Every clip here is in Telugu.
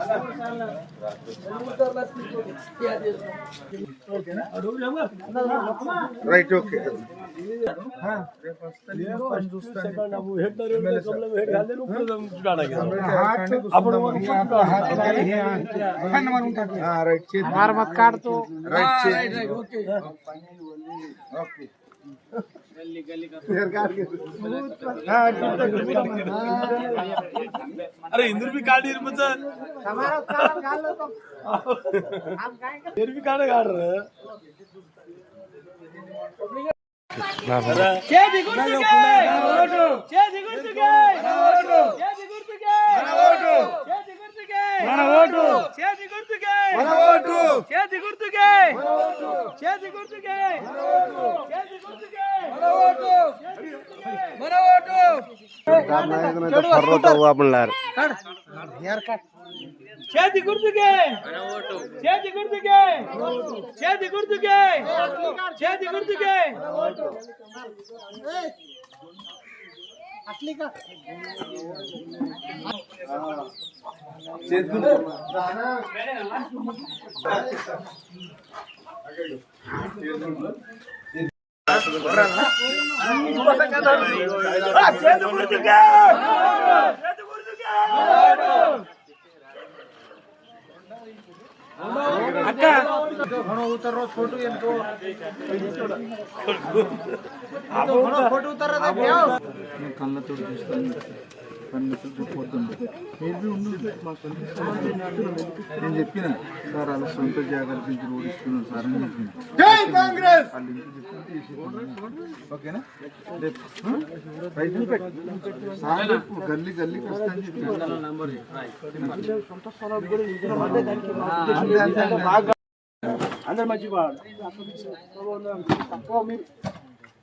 కాంతన్న నాయకత్వం కాంతన్న నాయకత్వం కాంతన్న నాయకత్వం నౌషాద్ నాయక్ నాయకత్వం నౌషాద్ నాయక్ నాయకత్వం జై Congress right okay right మరమ్మత్ కాడుతూ right अरे इंदुर भी काट इरम सर हमारा काम गाल लो तो हम काहेंगे इधर भी काट काट रहे हैं చేతి గుర్తుకే చేతి గుర్తుకే చేతి గుర్తుకే చేతి గుర్తుకే మన ఓటు చేతి గుర్తుకే మన ఓటు చేతి గుర్తుకే చేతి గుర్తుకే చేతి గుర్తుకే మన ఓటు చేతి గుర్తుకే చేతి గుర్తుకే చేతి గుర్తుకే చేతి గుర్తుకే అట్లీ చేతి అక్క ઘણો ઉતરો છોટું એમ તો ઘણો ખોટું ઉતરો કલ્લા તોડી నేను చెప్పిన సార్ అలా సొంత జాగ్రత్త నుంచి రోడ్ ఇస్తున్నాను సార్ అని చెప్పింది వాళ్ళు గల్లీ గల్లీకి వస్తాను అందరు మంచి తక్కువ మీరు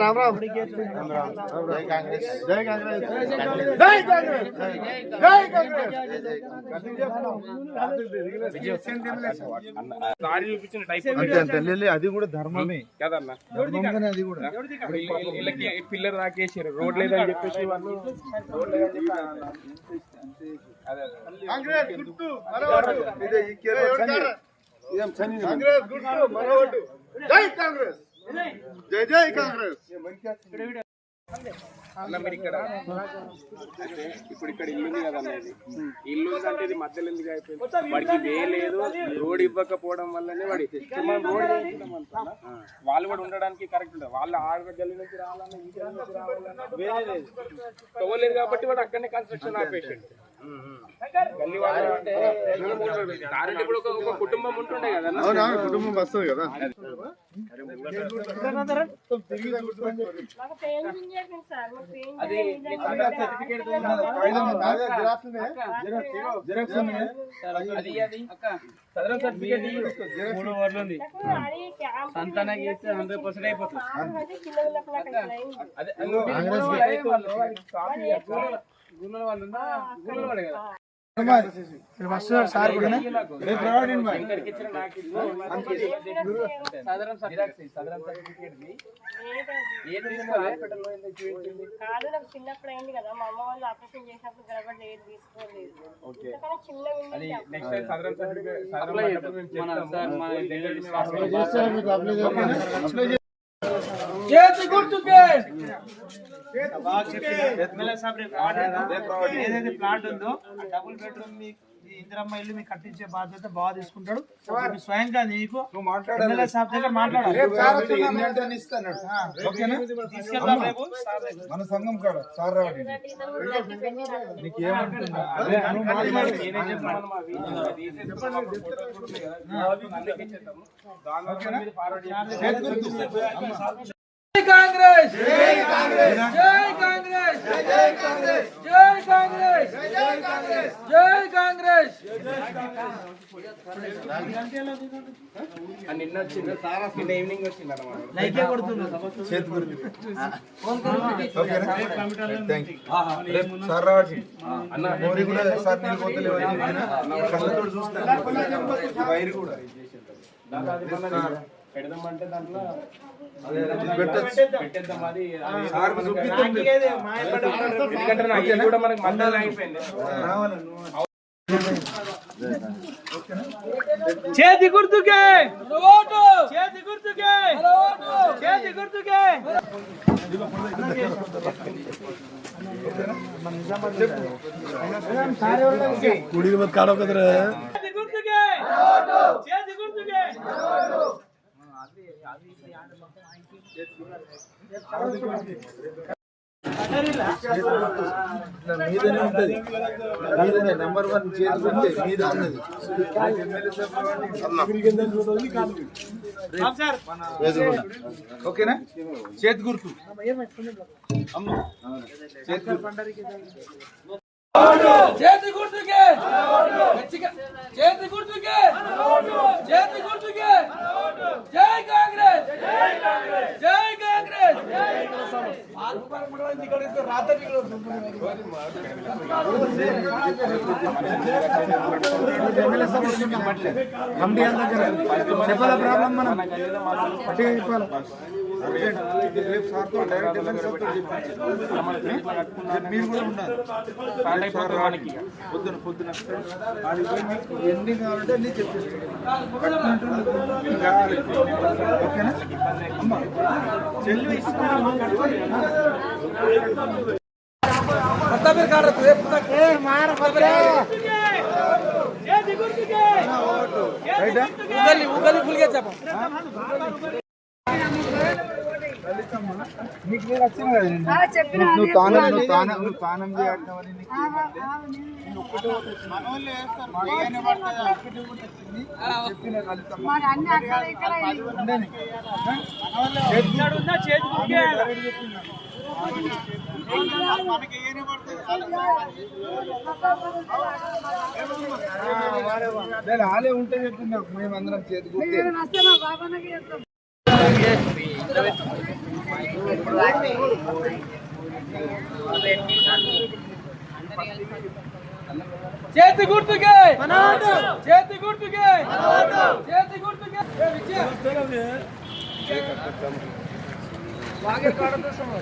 రామ్ రామ్. జై కాంగ్రెస్. జై కాంగ్రెస్. జై కాంగ్రెస్. జై దారి చూపించిన టైప్ అంతే అంతే లే, అది కూడా ధర్మమే. కదన్నా. అది కూడా. వీళ్ళకి పిల్లర్ రాకేసారు రోడ్ లేదని చెప్పేసి వాళ్ళు కాంగ్రెస్ గుర్తు ఇదే కాంగ్రెస్ గుర్తు జై కాంగ్రెస్. జై జై కాంగ్రెస్. అన్న మీరు ఇక్కడ. అంటే ఇప్పుడు ఇక్కడ ఇల్లు ఉంది కదా అన్నది. ఇల్లు అంటే ఇది మధ్యలో ఎందుకు అయిపోయింది? వాడికి వే లేదు రోడ్ ఇవ్వకపోవడం వల్లనే వాడి మనం రోడ్. వాళ్ళు కూడా ఉండడానికి కరెక్ట్ ఉంటుంది. వాళ్ళు ఆడ గల్లి నుంచి రావాలన్నా. వేరే లేదు. కాబట్టి వాడు అక్కడనే కన్స్ట్రక్షన్ ఆపేసిండు. కుటుంబం ఉంటుండే కదా కుటుంబం వస్తుంది కదా మాకు పెయింటింగ్ చేయండి సార్ మాకు పెయింటింగ్ అది సర్టిఫికేట్ జిరాక్స్ ఉన్నాయి అది అది సదరం సర్టిఫికేట్ మూడు వర్లు ఉంది అది క్యాంప్ సంతానానికి చేస్తే హండ్రెడ్ పర్సెంట్ అయిపోతుంది వస్తున్నారు సార్. కాదు. నాకు. చిన్నప్పుడు అయింది కదా. మా అమ్మ వాళ్ళు ఆపరేషన్ చేసినప్పుడు గడబడి లేదు తీసుకోలేదు. ఓకే. కానీ చిన్న చేతి గుర్తుకే. ఏదైతే ప్లాట్ ఉందో డబుల్ బెడ్రూమ్ మీ ఈ ఇందిరమ్మ ఇల్లు మీకు కట్టించే బాధ్యత బాగా తీసుకుంటాడు. స్వయంగా నీకు నువ్వు మాట్లాడాలి. ఎమ్మెల్యే సాబ్ దగ్గర మాట్లాడాలి. రేపు సార్ వస్తున్నాడు, ఎన్ని అంటే అన్ని ఇస్తాను ఓకేనా తీసుకెళ్దాం రేపు సార్ దగ్గర. మన సంఘం కాడ సార్ రావాలి నీకు ఏమంటున్నా అదే నువ్వు మాట్లాడు. నేనే చెప్తున్నాను మా వీధిలో తీసేసి మా పక్క ఊర్లో ఉన్నాయి కదా, వాళ్ళకి ఇచ్చేద్దాము. దానివల్ల మీరు ఫార్వర్డ్ చేయండి. చేతి గుర్తు. జై కాంగ్రెస్ జై కాంగ్రెస్ జై కాంగ్రెస్ జై కాంగ్రెస్ జై కాంగ్రెస్ జై కాంగ్రెస్ జై కాంగ్రెస్ ఆ, నిన్న వచ్చింది నిన్న ఈవినింగ్ వచ్చింది అన్నమాట లైకే కొడుతున్నారు చేతి గుర్తు. రేపు సార్ రావాలి అన్న మోరీ కూడా సార్ నీళ్ళు పోతలేవు కళ్ళతో చూస్తాను వైర్ కూడా దాంట్లో పెడదామంటే దాంట్లో పెట్టచ్చు ఎందుకంటే నా కూడా మనకి మధ్యలో అయిపోయింది చేతి గుర్తుకే. చేతి గుర్తుకే. చేతి గుర్తుకే. చేతి గుర్తుకే. ఇట్లా మీదనే ఉంటది. మీదనే నెంబర్ వన్ చేతి గుర్తే మీద ఉన్నది. ఓకేనా? చేతి గుర్తు. అమ్మ. చేతి గుర్తు. చేతి గుర్తుకే. చేతి గుర్తుకే. చేతి గుర్తుకే. జై కాంగ్రెస్. జై కాంగ్రెస్. జై కాంగ్రెస్ చెప్పాల ప్రాబ్లం మనం? చెప్పాలి? రేపు సార్తో డైరెక్ట్ ఎమ్మెల్యే సార్తో. మీరు కూడా రావాలి. పొద్దున పొద్దున మీకు ఎన్ని కావాలంటే అన్ని చెప్పేసి కట్టినట్టు మీకు కావాలి. ఓకేనా అమ్మ చెల్లి ఉన్నా చేతి గుర్తుకే డైరెక్ట్ చెప్పింది. మనకి ఏనే పడుతుంది. లేదు, వాళ్ళే ఉంటే చెప్పింది నాకు. మేమందరం చేతి. చేతి గుర్తుకే చేతి గుర్తుకే చేతి గుర్తుకే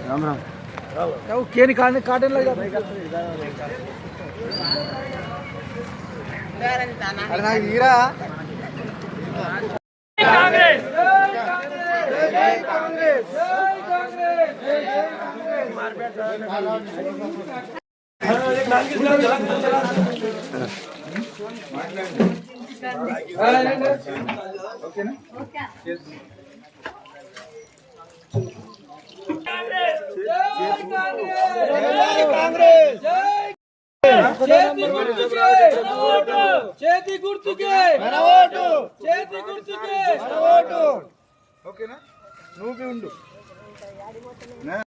राम राम क्या वो केन काटने काटने लगा अरे ना हीरा कांग्रेस జై చేతి గుర్తుకే చేతి గుర్తుకే చేతి గుర్తుకే ఓకేనా? నువ్వు ఉండు. చిన్నపిల్లలు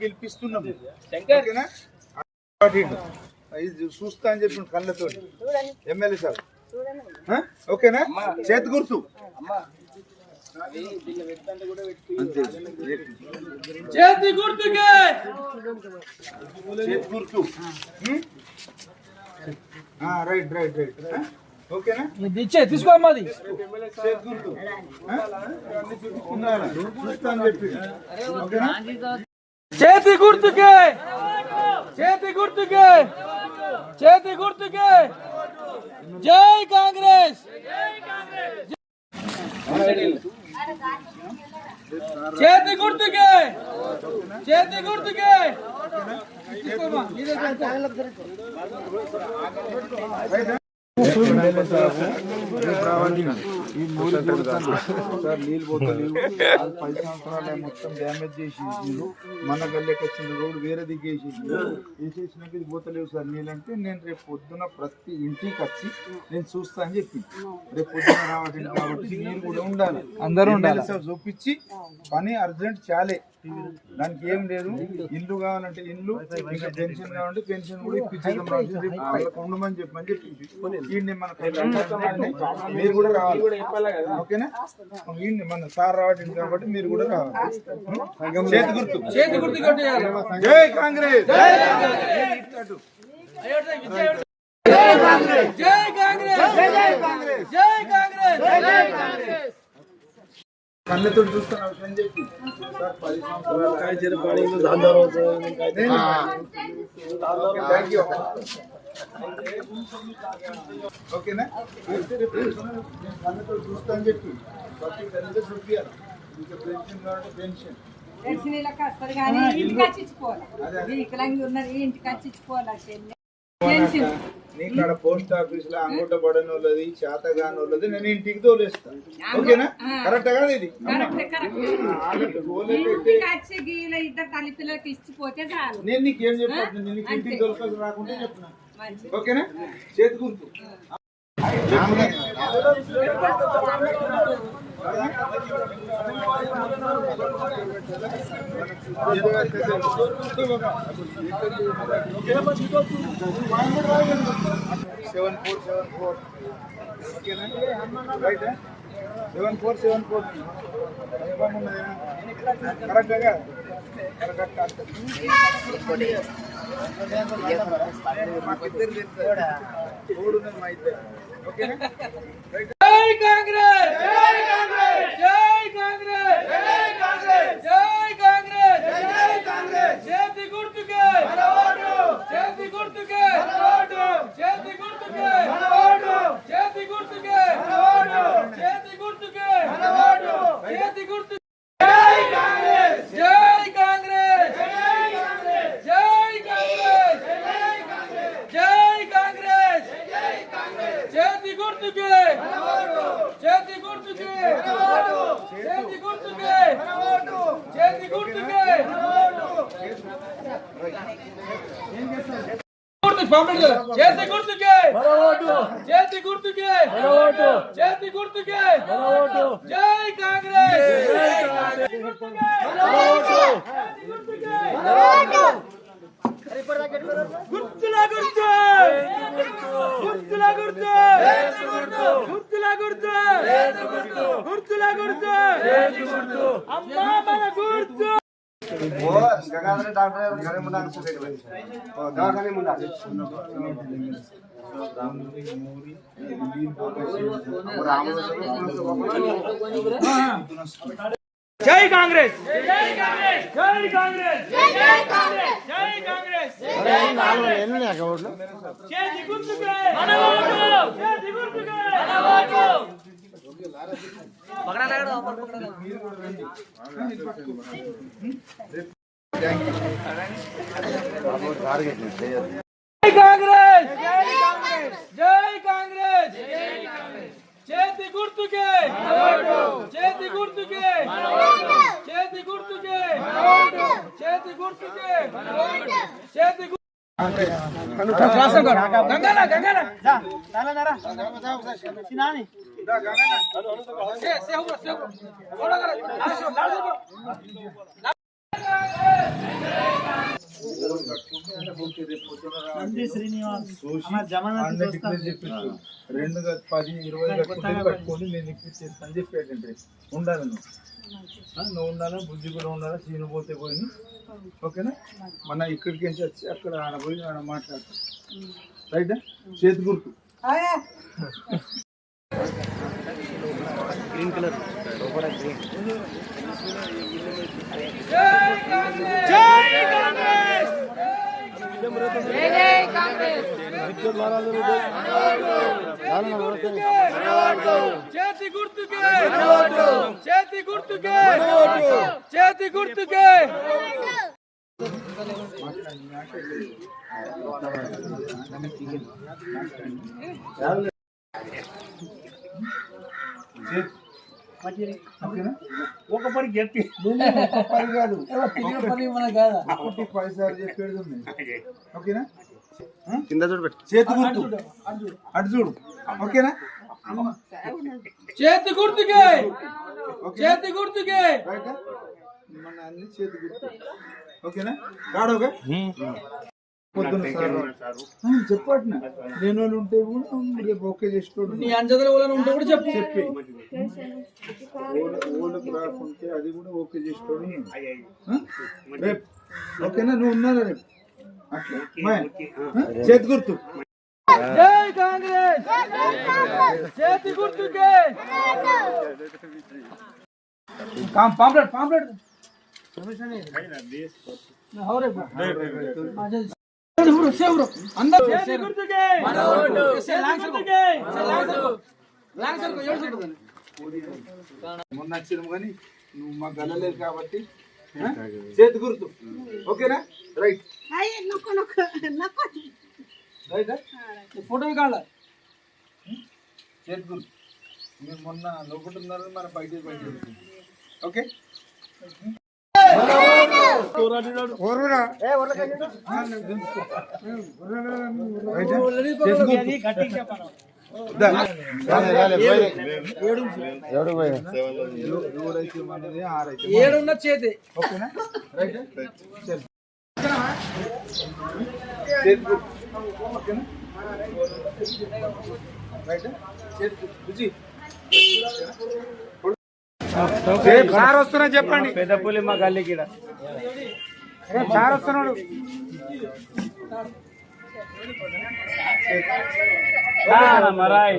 గెలిపిస్తున్నాం. చూస్తా అని చెప్పి కళ్ళతో ఎమ్మెల్యే సార్? ఓకేనా? చేతి గుర్తు. చేతి గుర్తుకే! చేతి గుర్తు. Right right right. ఇచ్చే తీసుకో అమ్మది చేతి గుర్తు ఆ? అన్ని చూపించుకున్నారా? చూస్తా అని చెప్పి ఓకేనా చేతి గుర్తుకే చేతి గుర్తుకే చేతి గుర్తుకే జై కాంగ్రెస్ చేతి గుర్తుకే చేతి గుర్తుకే తీసుకోమా నీళ్ళు పది సంవత్సరాలు మొత్తం డ్యామేజ్. మన గల్లెకి వచ్చిన రోడ్డు వేరే దిగ్గేసి వేసేసినాక ఇది పోతలేవు సార్ నీళ్ళంటే నేను రేపు పొద్దున ప్రతి ఇంటికి వచ్చి నేను చూస్తా అని చెప్పి రేపు పొద్దున రావట్లేదు కాబట్టి నీళ్ళు కూడా ఉండాలి అందరూ ఉండాలి సార్ చూపించి పని అర్జెంట్ చాలే దానికి ఏం లేదు. ఇల్లు కావాలంటే ఇల్లు ఇంకా పెన్షన్ కావాలంటే పెన్షన్ కూడా ఇప్పించేద్దాం వాళ్ళకి ఉండమని చెప్పని చెప్పి మన మీరు కూడా రావాలి. ఓకేనా? మన సార్ రావట్లేదు కాబట్టి మీరు కూడా రావాలి. చేతి గుర్తు. చేతి గుర్తు కొట్టేయాలి. జై కాంగ్రెస్! జై కాంగ్రెస్! జై కాంగ్రెస్! జై కాంగ్రెస్! కళ్ళతో చూస్తున్నావు అని చెప్పి సార్ పది సంవత్సరాలు థ్యాంక్ యూ ఓకేనా కళ్ళతో చూస్తా అని చెప్పి ప్రతి కళ్ళతో చూపించాలి ఇంకా పెన్షన్ కావాలంటే పెన్షన్ తెలిసిన ఇళ్ళకి వస్తారు కానీ ఇంటికి వచ్చి ఇచ్చిపోవాలి వికలాంగి ఉన్నారు ఈ ఇంటికి వచ్చి ఇచ్చిపోవాలి చెల్లి పెన్షన్ నీ కాడ పోస్ట్ ఆఫీస్లో అంగుట పడని వాళ్ళది చేత కాని వాళ్ళది నేను ఇంటికి తోలేస్తా. ఓకేనా? కరెక్ట్ కాదు ఇది? నేను నీకేం చెప్పాను? నేను ఇంటికి చెప్పిన? మంచి ఓకేనా? చేతి గుర్తు. Seven four seven four right है seven four seven four correct है क्या करेक्ट कितने माहित है ओके జై కాంగ్రెస్ చేతి గుర్తుకే చేతి గుర్తుకే గుర్తుల గుర్తు గుర్తుల జై కాంగ్రెస్! జై కాంగ్రెస్! జై కాంగ్రెస్ జై కాంగ్రెస్ జై కాంగ్రెస్ జై కాంగ్రెస్ జై కాంగ్రెస్ చేతి గుర్తుకే మన ఓటు చేతి గుర్తుకే మన ఓటు జై కాంగ్రెస్ జై కాంగ్రెస్ జై కాంగ్రెస్. చేతి గుర్తుకే. చేతి గుర్తుకే. చేతి గుర్తుకే. చేతి గుర్తుకే. చేతి గంగానా से రెండుగా పది ఇరవై కట్టుకుంటే కట్టుకొని నేను ఇప్పించేస్తాను చెప్పేటంటే ఉండాలి నువ్వు. నువ్వు ఉండాలా? బుద్ధి కూడా ఉండాలా? చీను పోతే పోయి ఓకేనా? మన ఇక్కడికి నుంచి వచ్చి అక్కడ ఆడ పోయి ఆడ మాట్లాడతాం. రైటా? చేతి గుర్తు. గ్రీన్ కలర్ గ్రీన్ జై కాంగ్రెస్! చేతి గుర్తుకే చేతి గుర్తుకే చేతి గుర్తుకే ఒక పని గట్టి పని కాదు ఒకటి పది సార్లు చెప్పేది ఉన్నాయి ఓకేనా కింద చూడబెట్టు చేతి గుర్తు అటు చూడు ఓకేనా చేతి గుర్తుకే చేతి గుర్తుకే రైట్ మన అన్ని చేతి గుర్తు ఓకేనా కాడోగా పొద్దున్న సార్. చెప్పట్న నేను వాళ్ళు ఉంటే కూడా రేపు ఓకే చేసుకోండి నీ అంజదల వాళ్ళని ఉంటే కూడా చెప్పు. చెప్పి. ఓళ్ళకు రాకుంటే అది కూడా ఓకే చేసుకోండి రేపు. ఓకేనా? నువ్వు ఉన్నారా రేపు? చేతి గుర్తు. జై కాంగ్రెస్. చేతి గుర్తుకే. Com pamphlet pamphlet. హౌరే అందరూ మొన్న వచ్చినాం కానీ నువ్వు మా గల్లలేదు కాబట్టి? చేతి గుర్తు. ఓకేనా? రైట్. రైట్ ఫోటో కావాలా? చేతి గుర్తు. మీరు మొన్న లోపట్టున్నారు మన బయట బయట ఓకే? ఏడున్న చేతి ఓకేనా రైట్ చేతి రైట్ చేతి సార్ వస్తున్నా చెప్పండి. పెద్దపల్లి మా గల్లీకి సార్ వస్తున్నాడు. మరాయ్.